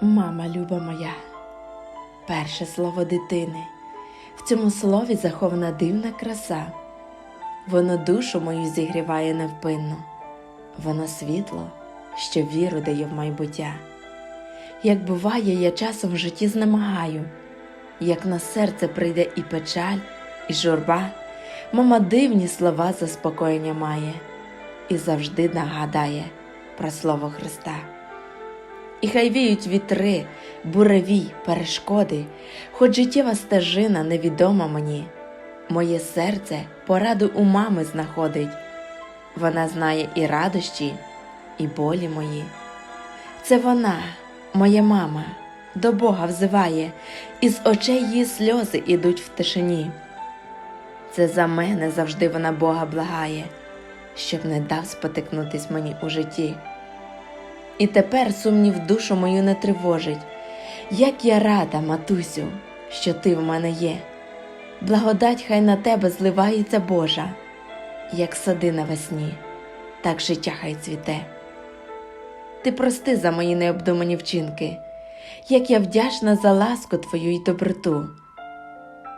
Мама люба моя, перше слово дитини. В цьому слові захована дивна краса. Воно душу мою зігріває невпинно, воно світло, що віру дає в майбуття. Як буває, я часом в житті знемагаю, як на серце прийде і печаль, і журба, мама дивні слова заспокоєння має і завжди нагадає про слово Христа. І хай віють вітри, буревій, перешкоди, хоч життєва стежина невідома мені, моє серце пораду у мами знаходить, вона знає і радощі, і болі мої. Це вона, моя мама, до Бога взиває, і з очей її сльози ідуть в тишині. Це за мене завжди вона Бога благає, щоб не дав спотикнутись мені у житті. І тепер сумнів душу мою не тривожить. Як я рада, матусю, що ти в мене є. Благодать хай на тебе зливається Божа, як сади навесні, так життя хай цвіте. Ти прости за мої необдумані вчинки, як я вдячна за ласку твою й доброту.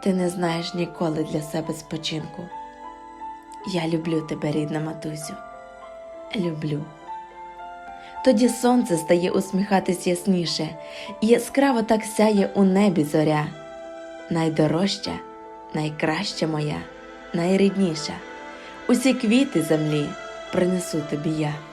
Ти не знаєш ніколи для себе спочинку. Я люблю тебе, рідна матусю, люблю. Тоді сонце стає усміхатись ясніше, і яскраво так сяє у небі зоря. Найдорожча, найкраща моя, найрідніша. Усі квіти землі принесу тобі я.